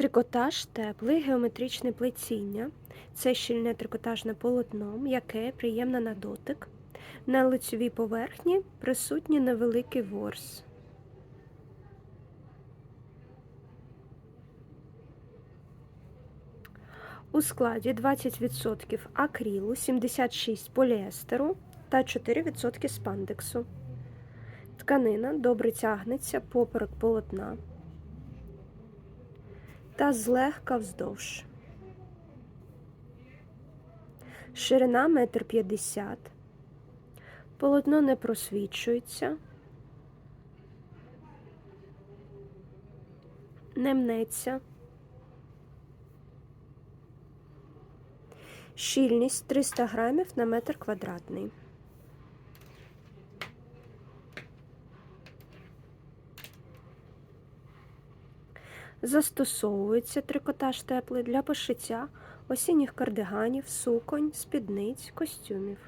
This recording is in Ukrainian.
Трикотаж теплий, геометричне плетіння. Це щільне трикотажне полотно, м'яке, приємне на дотик. На лицевій поверхні присутній невеликий ворс. У складі 20% акрилу, 76% поліестеру та 4% спандексу. Тканина добре тягнеться поперек полотна та злегка вздовж. Ширина 1,50 м. Полотно не просвічується, не мнеться. Щільність 300 грамів на метр квадратний. Застосовується трикотаж теплий для пошиття осінніх кардиганів, суконь, спідниць, костюмів.